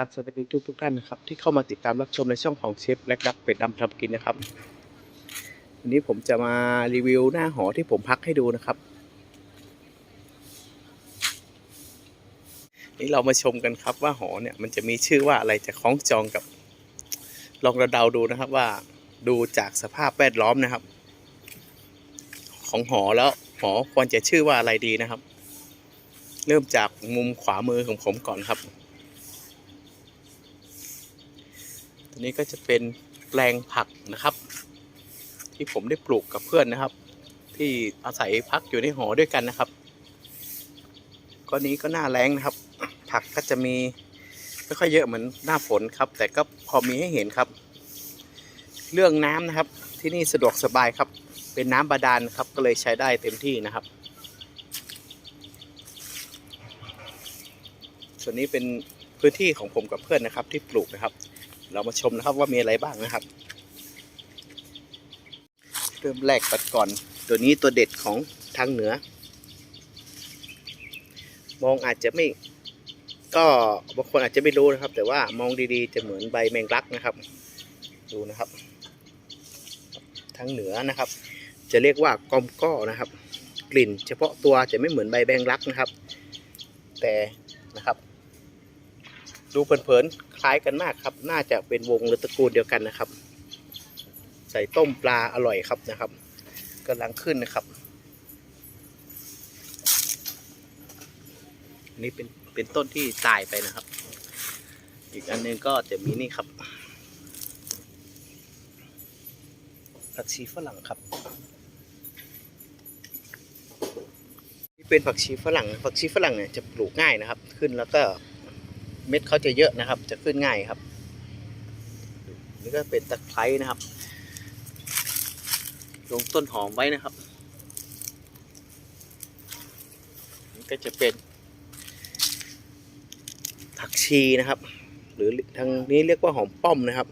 ราบสวัสดีทุกทุกท่านนะครับที่เข้ามาติดตามรับชมในช่องของเชฟแล็กดักเป็ดดำทำกินนะครับวันนี้ผมจะมารีวิวหน้าหอที่ผมพักให้ดูนะครับ นี่เรามาชมกันครับว่าหอเนี่ยมันจะมีชื่อว่าอะไรจะคล้องจองกับ ลองเดาดูนะครับว่าดูจากสภาพแวดล้อมนะครับ ของหอแล้วหอควรจะชื่อว่าอะไรดีนะครับ เริ่มจากมุมขวามือของผมก่อนครับ ตัว นี้ก็จะเป็นแปลงผักนะครับ ที่ผมได้ปลูกกับเพื่อนนะครับ ที่อาศัยพักอยู่ในหอด้วยกันนะครับก็นี้ก็หน้าแรงนะครับ ผักก็จะมีไม่ค่อยเยอะเหมือนหน้าฝนครับ แต่ก็พอมีให้เห็นครับ เรื่องน้ำนะครับ ที่นี่สะดวกสบายครับ เป็นน้ำบาดาลครับก็เลยใช้ได้เต็มที่นะครับ ส่วนนี้เป็นพื้นที่ของผมกับเพื่อนนะครับที่ปลูกนะครับ เรามาชมนะครับว่ามีอะไรบ้างนะครับ เริ่มแรกปัดก่อน ตัวนี้ตัวเด็ดของทางเหนือ มองอาจจะไม่ ก็บางคนอาจจะไม่รู้นะครับ แต่ว่ามองดีๆ จะเหมือนใบแมงลักนะครับ ดูนะครับ ทางเหนือนะครับ จะเรียกว่ากอมก้อนะครับ กลิ่น เฉพาะตัวจะไม่เหมือนใบแมงลักนะครับ แต่นะครับ ดูเผินๆ คล้ายกันมากครับ น่าจะเป็นวงหรือตระกูลเดียวกันนะครับ ใส่ต้มปลาอร่อยครับนะครับกำลังขึ้นนะครับอันนี้เป็นเป็นต้นที่ตายไปนะครับ อีกอันหนึงก็จะมีนี่ครับผักชีฝรั่งครับ นี่เป็นผักชีฝรั่ง ผักชีฝรั่งเนี่ยจะปลูกง่ายนะครับ ขึ้นแล้วก็ เม็ดเขาจะเยอะนะครับ จะขึ้นง่ายครับ นี่ก็เป็นตะไคร้นะครับ ลงต้นหอมไว้นะครับ นี่ก็จะเป็นผักชีนะครับ หรือทางนี้เรียกว่าหอมป้อมนะครับ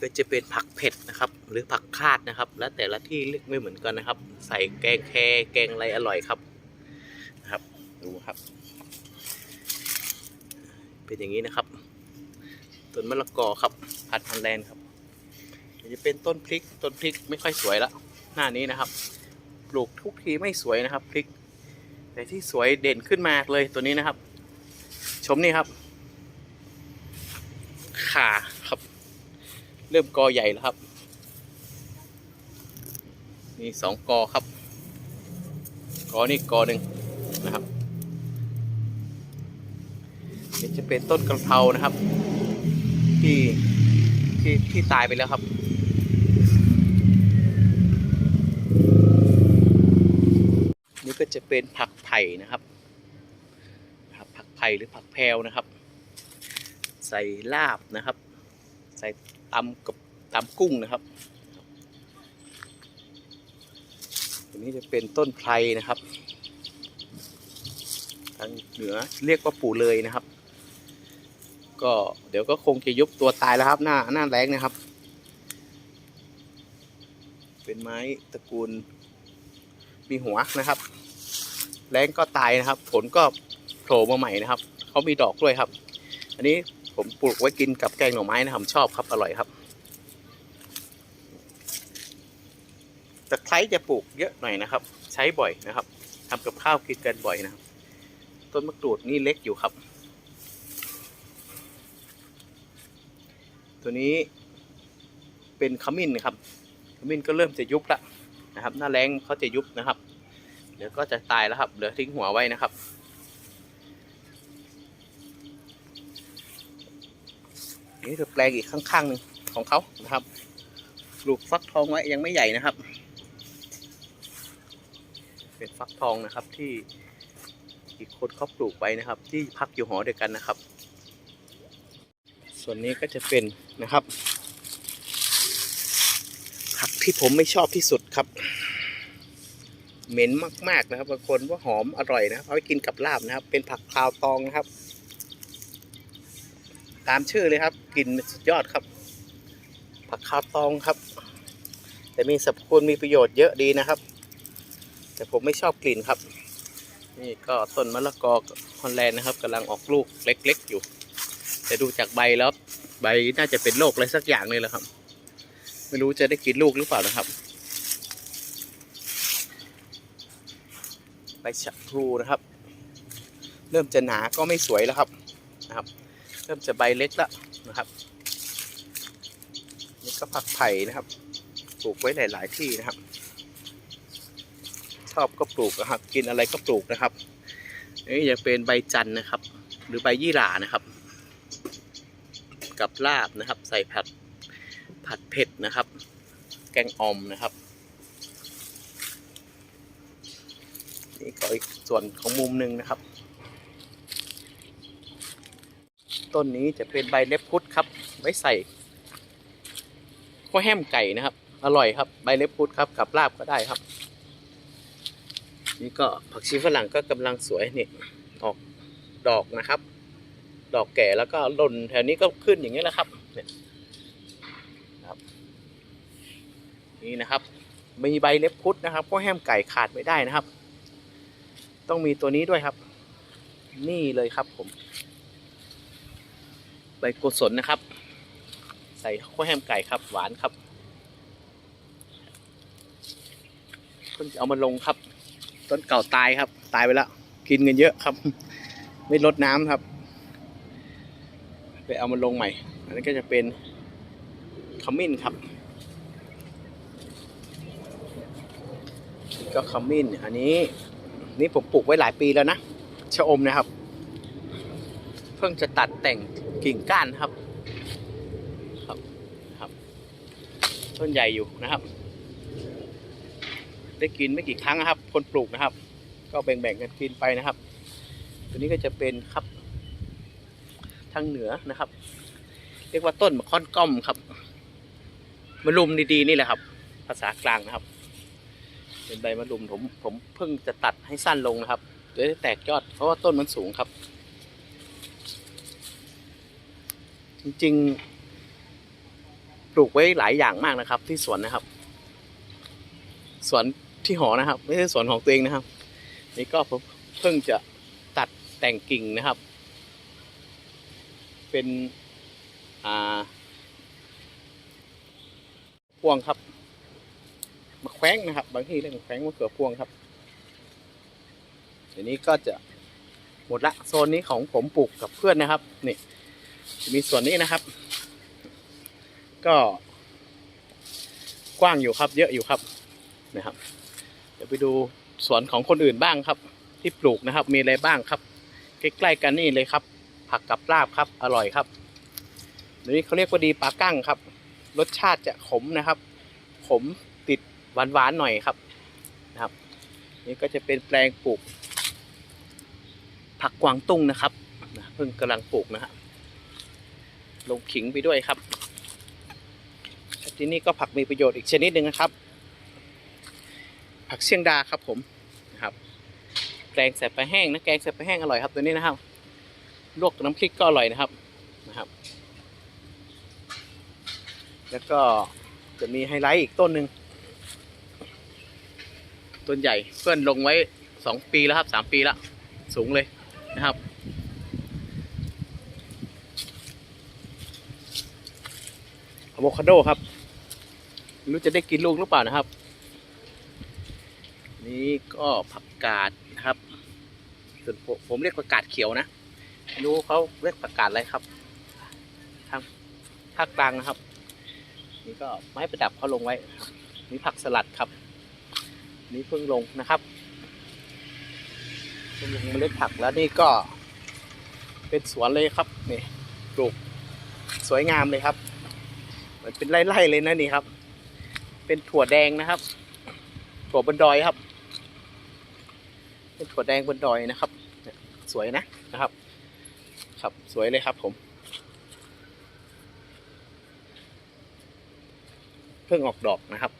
ก็จะเป็นผักเผ็ดนะครับ หรือผักคาดนะครับ แล้วแต่ละที่เรียกไม่เหมือนกันนะครับ ใส่แกงแคแกงอะไรอร่อยครับนะครับ ดูครับ เป็นอย่างนี้นะครับ ต้นมะละกอครับ พัดฮอลแลนครับจะเป็นต้นพริก ต้นพริกไม่ค่อยสวยละ หน้านี้นะครับ ปลูกทุกทีไม่สวยนะครับ พริก แต่ที่สวยเด่นขึ้นมาเลยตัวนี้นะครับ ชมนี่ครับ ขาครับ เริ่มกอใหญ่แล้วครับ มีสองกอครับ กอนี่กอหนึ่งนะครับ จะเป็นต้นกระเพรานะครับ ที่ที่ที่ตายไปแล้วครับนี่ก็จะเป็นผักไผ่นะครับผักผักไผ่หรือผักแพรวนะครับ ใส่ลาบนะครับ ใส่ตำกับตำกุ้งนะครับอันนี้จะเป็นต้นไพรนะครับ ทางเหนือเรียกว่าปู่เลยนะครับ ก็เดี๋ยวก็คงจะยุบตัวตายแล้วครับ หน้าหน้าแรงนะครับ เป็นไม้ตระกูลมีหัวนะครับ แรงก็ตายนะครับ ผลก็โผล่มาใหม่นะครับเขามีดอกด้วยครับ อันนี้ผมปลูกไว้กินกับแกงหน่อไม้นะครับชอบครับอร่อยครับตะไคร้จะปลูกเยอะหน่อยนะครับ ใช้บ่อยนะครับทำกับข้าวกินกันบ่อยนะครับ ต้นมะกรูดนี่เล็กอยู่ครับ ตัวนี้เป็นขมิ้นนะครับขมิ้นก็เริ่มจะยุบละนะครับ หน้าแรงเขาจะยุบนะครับ เดี๋ยวก็จะตายแล้วครับเหลือทิ้งหัวไว้นะครับ นี่คือแปลงอีกข้างๆหนึ่งของเขานะครับปลูกฟักทองไว้ยังไม่ใหญ่นะครับ เป็นฟักทองนะครับที่อีกคนเขาปลูกไว้นะครับ ที่พักอยู่หอเดียวกันนะครับ ส่วนนี้ก็จะเป็นนะครับ ผักที่ผมไม่ชอบที่สุดครับ เหม็นมาก ๆนะครับบางคนว่าหอมอร่อยนะครับเอาไปกินกับลาบนะครับ เป็นผักคาวตองนะครับ ตามชื่อเลยครับกลิ่นสุดยอดครับ ผักคาวตองครับ แต่มีสรรพคุณมีประโยชน์เยอะดีนะครับ แต่ผมไม่ชอบกลิ่นครับ นี่ก็ต้นมะละกอฮอลแลนด์นะครับกำลังออกลูกเล็ก ๆ อยู่ แต่ดูจากใบแล้วใบน่าจะเป็นโรคอะไรสักอย่างเลยแหละครับ ไม่รู้จะได้กินลูกหรือเปล่านะครับ ใบชะพลูนะครับ เริ่มจะหนาก็ไม่สวยแล้วครับนะครับ เริ่มจะใบเล็กแล้วนะครับนี่ก็ผักไผ่นะครับ ปลูกไว้หลาย ๆ ที่นะครับ ชอบก็ปลูกนะครับ กินอะไรก็ปลูกนะครับนี่จะเป็นใบจันทร์นะครับ หรือใบยี่หร่านะครับ กับลาบนะครับ ใส่ผัดผัดเผ็ดนะครับ แกงอ่อมนะครับ นี่ก็อีกส่วนของมุมหนึ่งนะครับ ต้นนี้จะเป็นใบเล็บพุดครับ ไว้ใส่ข้าวแฮมไก่นะครับ อร่อยครับใบเล็บพุดครับกับลาบก็ได้ครับ นี่ก็ผักชีฝรั่งก็กำลังสวยนี่ออกดอกนะครับ ดอกแก่แล้วก็หล่นแถวนี้ก็ขึ้นอย่างนี้แหละครับเนี่ยครับ นี่นะครับ มีใบเล็บพุดนะครับข้าวแฮมไก่ขาดไม่ได้นะครับ ต้องมีตัวนี้ด้วยครับ นี่เลยครับผม ใบกุศลนะครับ ใส่ข้าวแฮมไก่ครับ หวานครับเพิ่งจะเอามาลงครับ ต้นเก่าตายครับ ตายไปแล้ว กินกันเยอะครับ ไม่ลดน้ำครับ ไปเอามาลงใหม่ อันนี้ก็จะเป็นขมิ้นครับ ก็ขมิ้น อันนี้นี่ผมปลูกไว้หลายปีแล้วนะชะอมนะครับ เพิ่งจะตัดแต่งกิ่งก้านครับ ครับครับ ต้นใหญ่อยู่นะครับ ได้กินไม่กี่ครั้งนะครับ คนปลูกนะครับ ก็แบ่งๆกันกินไปนะครับ ตัวนี้ก็จะเป็นครับ ทางเหนือนะครับ เรียกว่าต้นมะค่อนก้อมครับมะลุมดีๆนี่แหละครับ ภาษากลางนะครับ เป็นใบมะลุมผมผมเพิ่งจะตัดให้สั้นลงนะครับเดี๋ยวได้แตกยอดเพราะว่าต้นมันสูงครับ จริงๆ ปลูกไว้หลายอย่างมากนะครับ ที่สวนนะครับ สวนที่หอนะครับ ไม่ใช่สวนของตัวเองนะครับ นี่ก็ผมเพิ่งจะตัดแต่งกิ่งนะครับ เป็นอ่าพวงครับมะแขวงนะครับ บางที่เรียกมะแขวงมะเขือพวงครับเดี๋ยวนี้ก็จะหมดละโซนนี้ของผมปลูกกับเพื่อนนะครับนี่มีส่วนนี้นะครับ ก็กว้างอยู่ครับ เยอะอยู่ครับนะครับ เดี๋ยวไปดูสวนของคนอื่นบ้างครับ ที่ปลูกนะครับ มีอะไรบ้างครับ ใกล้ๆกันนี่เลยครับ ผักกับลาบครับ อร่อยครับเดี๋ยวนี้เขาเรียกว่าดีปลากั้งครับ รสชาติจะขมนะครับ ขมติดหวานๆหน่อยครับนะครับ นี่ก็จะเป็นแปลงปลูก ผักกวางตุ้งนะครับเพิ่งกำลังปลูกนะฮะลงขิงไปด้วยครับที่นี่ก็ผักมีประโยชน์อีกชนิดหนึ่งนะครับ ผักเชียงดาครับผมนะครับแกงใส่ปลาแห้งนะแกงใส่ปลาแห้งอร่อยครับตัวนี้นะครับ ลวกน้ำพริกก็อร่อยนะครับนะครับ แล้วก็จะมีไฮไลท์อีกต้นหนึ่งต้นใหญ่เพื่อนลงไว้สองปีแล้วครับสามปีแล้วสูงเลยนะครับอะโวคาโดครับรู้จะได้กินลูกหรือเปล่านะครับ นี่ก็ผักกาดนะครับส่วนผมเรียกผักกาดเขียวนะ ไม่รู้เขาเรียกผักกาดอะไรครับ ทางภาคกลางนะครับ นี่ก็ไม้ประดับเขาลงไว้นี่ผักสลัดครับ นี่เพิ่งลงนะครับเพิ่งลงเมล็ดผักแล้วนี่ก็เป็นสวนเลยครับนี่ปลูกสวยงามเลยครับเหมือนเป็นไร่ๆเลยนะนี่ครับ เป็นถั่วแดงนะครับ ถั่วบนดอยครับ เป็นถั่วแดงบนดอยนะครับ สวยนะนะครับ ครับ สวยเลยครับผม เพิ่งออกดอกนะครับ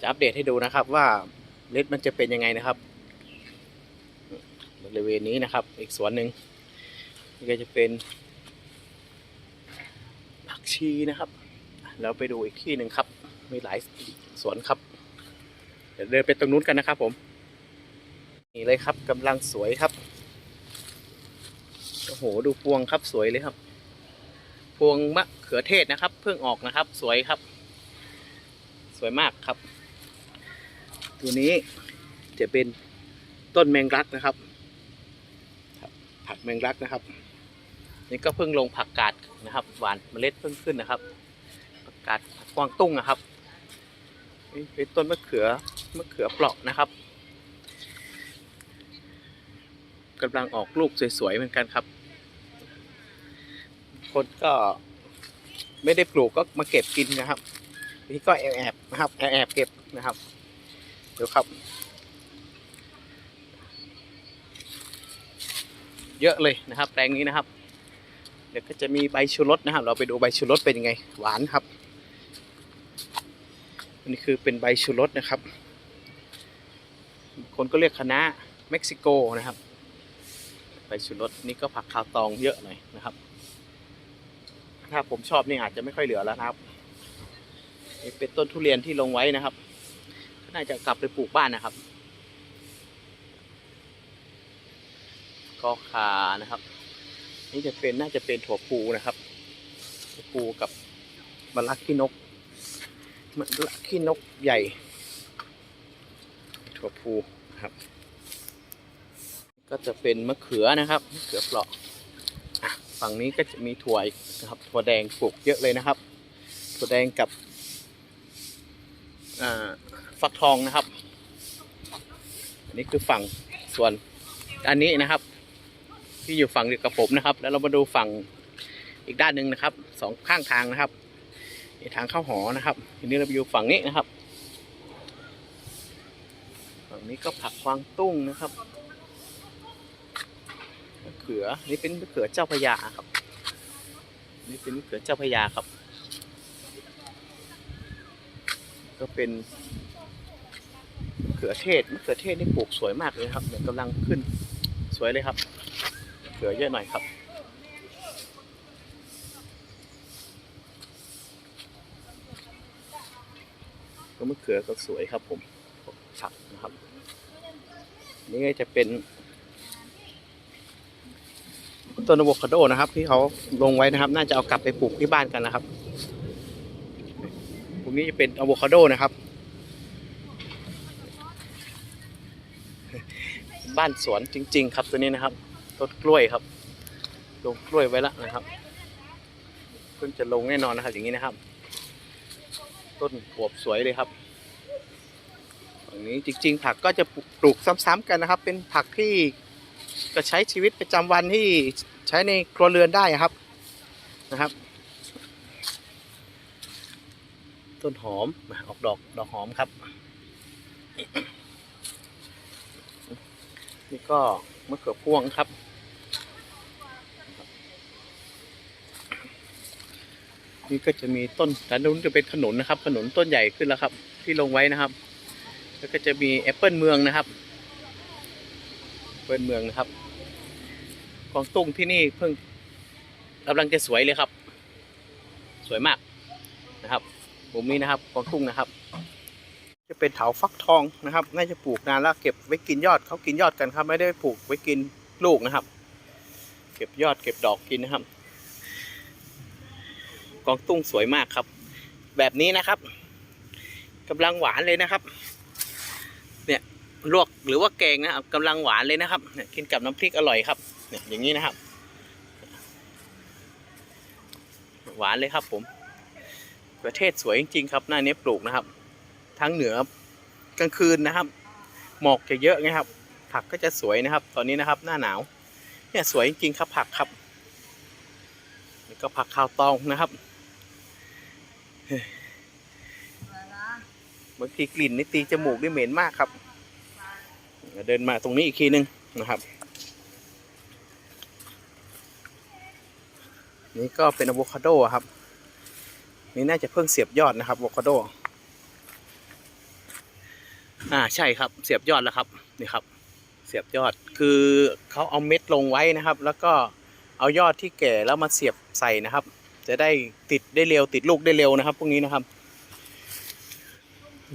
จะอัปเดตให้ดูนะครับว่าเล็ดมันจะเป็นยังไงนะครับ บริเวณนี้นะครับ อีกสวนหนึ่งนี่ก็จะเป็นผักชีนะครับ แล้วไปดูอีกที่หนึ่งครับ มีหลายสวนครับ เดี๋ยวเดินไปตรงนู้นกันนะครับผม นี่เลยครับกำลังสวยครับ โอ้โหดูพวงครับสวยเลยครับ พวงมะเขือเทศนะครับ เพิ่งออกนะครับ สวยครับ สวยมากครับ ตัวนี้จะเป็นต้นแมงลักนะครับ ผักแมงลักนะครับ นี่ก็เพิ่งลงผักกาดนะครับ หวานเมล็ดเพิ่งขึ้นนะครับ ผักกาดผักกวางตุ้งนะครับนี่เป็นต้นมะเขือมะเขือเปราะนะครับกำลังออกลูกสวยๆเหมือนกันครับ คนก็ไม่ได้ปลูกก็มาเก็บกินนะครับนี่ก็แอบๆนะครับแอบๆเก็บนะครับเดี๋ยวครับ เยอะเลยนะครับแปลงนี้นะครับ เดี๋ยวก็จะมีใบชูรสนะครับ เราไปดูใบชูรสเป็นยังไง หวานครับอันนี้คือเป็นใบชูรสนะครับ คนก็เรียกคณะเม็กซิโกนะครับใบชูรสนี่ก็ผักคาวตองเยอะหน่อยนะครับ ถ้าผมชอบนี่อาจจะไม่ค่อยเหลือแล้วนะครับนี่เป็นต้นทุเรียนที่ลงไว้นะครับน่าจะกลับไปปลูกบ้านนะครับก็คานะครับ นี่จะเป็นน่าจะเป็นถั่วพูนะครับถั่วพูกับมะระขี้นกมะระขี้นกใหญ่ ถั่วพูครับ ก็จะเป็นมะเขือนะครับมะเขือเปราะ ฝั่งนี้ก็จะมีถั่วนะครับถั่วแดงปลูกเยอะเลยนะครับถั่วแดงกับฟักทองนะครับ อันนี้คือฝั่งส่วนอันนี้นะครับ ที่อยู่ฝั่งเดียวกับผมนะครับ แล้วเรามาดูฝั่งอีกด้านหนึ่งนะครับสองข้างทางนะครับนี่ทางเข้าหอนะครับทีนี้เราไปอยู่ฝั่งนี้นะครับ ฝั่งนี้ก็ผักควางตุ้งนะครับ เขือ นี่เป็นมะเขือเจ้าพระยาครับ นี่เป็นมะเขือเจ้าพระยาครับ ก็เป็นมะเขือเทศมะเขือเทศนี่ปลูกสวยมากเลยครับเนี่ยวกำลังขึ้นสวยเลยครับเขือเยอะหน่อยครับก็มะเขือก็สวยครับผมผักนะครับ นี่จะเป็น ต้นอะโวคาโดนะครับ ที่เขาลงไว้นะครับ น่าจะเอากลับไปปลูกที่บ้านกันนะครับพวกนี้จะเป็นอะโวคาโดนะครับ บ้านสวนจริง ๆ ครับตัวนี้นะครับต้นกล้วยครับ ลงกล้วยไว้แล้วนะครับเพิ่งจะลงแน่นอนนะครับ อย่างนี้นะครับ ต้นอวบสวยเลยครับฝั่งนี้จริง ๆ ผักก็จะปลูกซ้ำๆกันนะครับ เป็นผักที่ก็ใช้ชีวิตประจำวันที่ ใช้ในครัวเรือนได้ครับนะครับ ต้นหอมมาออกดอกดอกหอมครับ นี่ก็มะเขือพวงครับ นี่ก็จะมีต้นด้านนู้นจะเป็นขนุนนะครับ ขนุนต้นใหญ่ขึ้นแล้วครับ ที่ลงไว้นะครับ แล้วก็จะมีแอปเปิลเมืองนะครับแอปเปิลเมืองนะครับ วางตุ้งที่นี่เพิ่งกำลังจะสวยเลยครับ สวยมากนะครับมุมนี้นะครับกวางตุ้งนะครับ จะเป็นเถาฟักทองนะครับ น่าจะปลูกนานแล้วเก็บไว้กินยอดเขากินยอดกันครับ ไม่ได้ปลูกไว้กินลูกนะครับ เก็บยอดเก็บดอกกินนะครับกองตุ้งสวยมากครับ แบบนี้นะครับกำลังหวานเลยนะครับ เนี่ยลวกหรือว่าแกงนะครับกำลังหวานเลยนะครับเนี่ยกินกับน้ำพริกอร่อยครับ เนี่ยอย่างนี้นะครับ หวานเลยครับผม ประเทศสวยจริงๆครับ หน้านี้ปลูกนะครับ ทั้งเหนือกลางคืนนะครับ หมอกจะเยอะไงครับ ผักก็จะสวยนะครับ ตอนนี้นะครับ หน้าหนาว เนี่ยสวยจริงๆครับผักครับนี่ก็ผักข้าวตองนะครับบางทีกลิ่นนี่ตีจมูกได้เหม็นมากครับ เดินมาตรงนี้อีกทีนึงนะครับ นี่ก็เป็นอะโวคาโดครับ นี่น่าจะเพิ่งเสียบยอดนะครับอะโวคาโด อ่าใช่ครับเสียบยอดแล้วครับนี่ครับ เสียบยอดคือเขาเอาเม็ดลงไว้นะครับ แล้วก็เอายอดที่แก่แล้วมาเสียบใส่นะครับ จะได้ติดได้เร็วติดลูกได้เร็วนะครับ พวกนี้นะครับ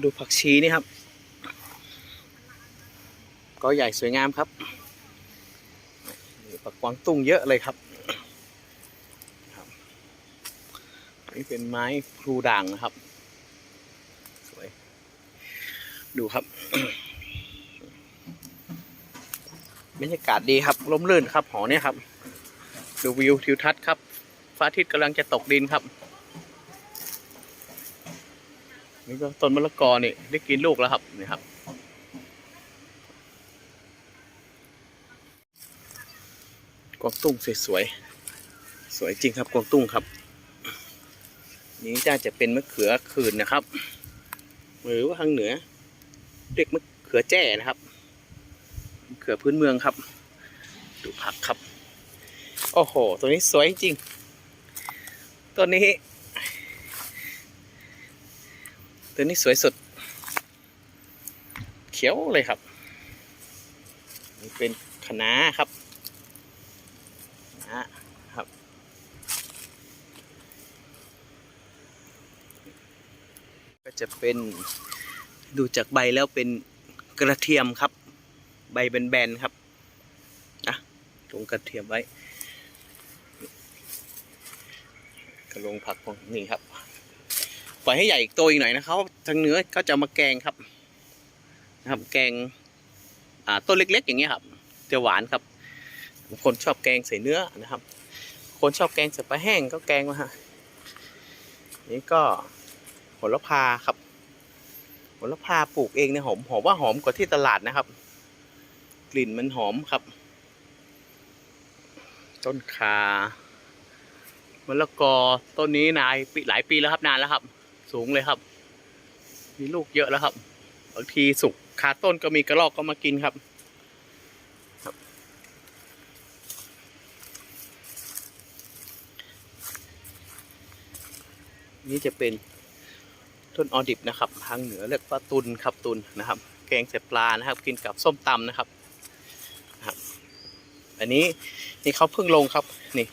ดูผักชีนี่ครับ ก็ใหญ่สวยงามครับนี่ปักกวางตุ้งเยอะเลยครับ นี่เป็นไม้พลูด่างนะครับ สวย ดูครับบรรยากาศดีครับร่มรื่นครับ หอเนี่ยครับ ดูวิวทิวทัศน์ครับฟ้าอาทิตย์กำลังจะตกดินครับ นี่ก็ต้นมะละกอนี่ได้กินลูกแล้วครับนี่ครับกวางตุ้งสวยๆสวยจริงครับกวางตุ้งครับ นี้จะจะเป็นมะเขือคืนนะครับ หรือว่าทางเหนือเรียกมะเขือแจ้นะครับมะเขือพื้นเมืองครับ ดูผักครับ โอ้โห ตัวนี้สวยจริงตัวนี้ ตัวนี้สวยสุด เขียวเลยครับ นี่เป็นคะน้าครับนะครับ ก็ จะเป็นดูจากใบแล้วเป็นกระเทียมครับ ใบแบนๆครับนะลงกระเทียมไว้กระลงผักของนี่ครับปล่อยให้ใหญ่อีกโตอีกหน่อยนะครับทางเนื้อก็จะมาแกงครับนะครับแกงอ่าต้นเล็ก ๆ อย่างเงี้ยครับจะหวานครับคนชอบแกงใส่เนื้อนะครับ คนชอบแกงใส่ปลาแห้งก็แกงมาฮะนี่ก็ โหระพาครับโหระพาปลูกเองเนี่ยหอมหอมว่าหอมกว่าที่ตลาดนะครับ กลิ่นมันหอมครับ ต้นคามะละกอต้นนี้นายปีหลายปีแล้วครับนานแล้วครับ สูงเลยครับ มีลูกเยอะแล้วครับบางทีสุกคาต้นก็มีกระรอกก็มากินครับนี่จะเป็น ต้นออดิบนะครับทางเหนือเรียกว่าตุนครับตุนนะครับ แกงใส่ปลานะครับ กินกับส้มตำนะครับนะครับ อันนี้นี่เขาเพิ่งลงครับนี่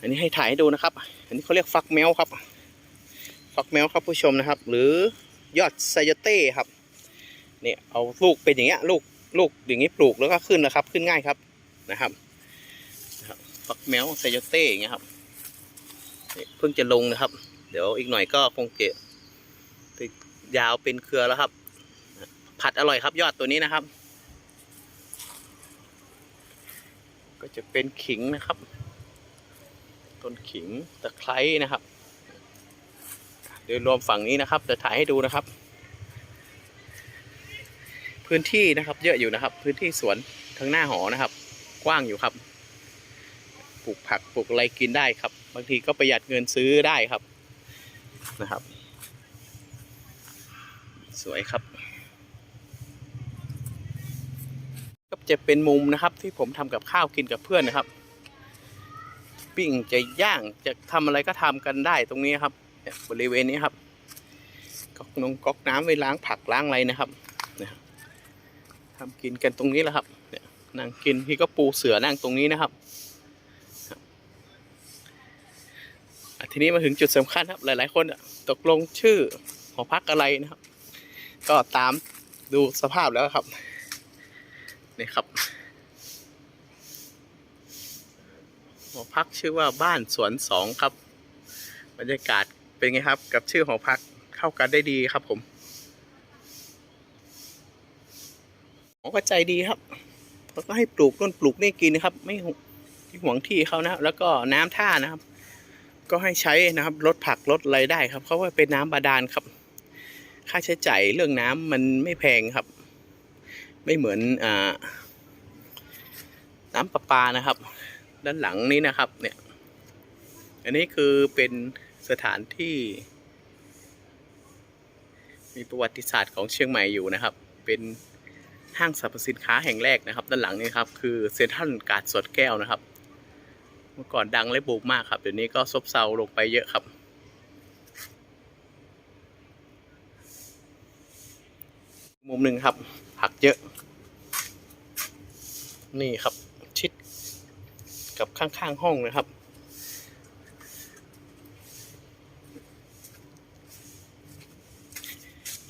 อันนี้ให้ถ่ายให้ดูนะครับ อันนี้เขาเรียกฟักแมวครับ ฟักแมวครับผู้ชมนะครับ หรือยอดไซยเต้ครับเนี่ยเอาลูกเป็นอย่างเงี้ยลูกลูกอย่างงี้ปลูกแล้วก็ขึ้นนะครับ ขึ้นง่ายครับนะครับฟักแมวไซยเต้อย่างเงี้ยครับเนี่ยเพิ่งจะลงนะครับ เดี๋ยวอีกหน่อยก็คงเกะ ยาวเป็นเครือแล้วครับ ผัดอร่อยครับยอดตัวนี้นะครับ ก็จะเป็นขิงนะครับ ต้นขิงตะไคร้นะครับเดี๋ยวรวมฝั่งนี้นะครับจะถ่ายให้ดูนะครับ พื้นที่นะครับ เยอะอยู่นะครับ พื้นที่สวนทางหน้าหอนะครับ กว้างอยู่ครับปลูกผักปลูกอะไรกินได้ครับ บางทีก็ประหยัดเงินซื้อได้ครับนะครับ สวยครับ ก็จะเป็นมุมนะครับที่ผมทำกับข้าวกินกับเพื่อนนะครับ ปิ้งจะย่างจะทำอะไรก็ทำกันได้ตรงนี้ครับเนี่ยบริเวณนี้ครับก๊อกนงก๊อกน้ำไว้ล้างผักล้างอะไรนะครับเนี่ยทำกินกันตรงนี้แหละครับเนี่ยนั่งกินพี่ก็ปูเสือนั่งตรงนี้นะครับทีนี้มาถึงจุดสำคัญครับ หลาย ๆ คนตกลงชื่อหอพักอะไรนะครับ ก็ตามดูสภาพแล้วครับ นี่ครับหอพักชื่อว่าบ้านสวนสองครับ บรรยากาศเป็นไงครับ กับชื่อหอพักเข้ากันได้ดีครับผมหมอก็ใจดีครับแล้วก็ให้ปลูกต้นปลูกนี่กินนะครับ ไม่ห่วงที่เขานะแล้วก็น้ำท่านะครับ ก็ให้ใช้นะครับลดผักลดอะไรได้ครับเขาว่าเป็นน้ำบาดาลครับ ค่าใช้จ่ายเรื่องน้ำมันไม่แพงครับ ไม่เหมือนอน้ำประปานะครับ ด้านหลังนี้นะครับ เนี่ย อันนี้คือเป็นสถานที่ มีประวัติศาสตร์ของเชียงใหม่อยู่นะครับ เป็นห้างสรรพสินค้าแห่งแรกนะครับ ด้านหลังนี้ครับ คือเซ็นทรัลการ์ดสวนแก้วนะครับ เมื่อก่อนดังและบูมมากครับเดี๋ยวนี้ก็ซบเซาลงไปเยอะครับ มุมหนึ่งครับ ผักเยอะ นี่ครับชิดกับข้างๆห้องนะครับ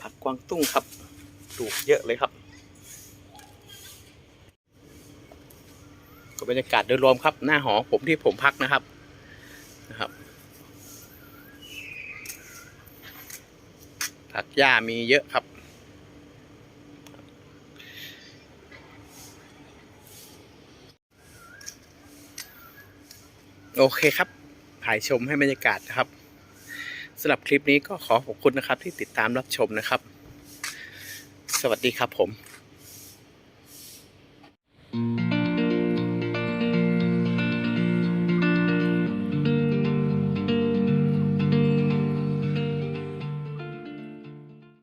ผักกวางตุ้งครับปลูกเยอะเลยครับก็บรรยากาศโดยรวมครับ หน้าหอผมที่ผมพักนะครับนะครับ ผักหญ้ามีเยอะครับ โอเคครับถ่ายชมให้บรรยากาศนะครับสำหรับคลิปนี้ก็ขอขอบคุณนะครับที่ติดตามรับชมนะครับ สวัสดีครับผม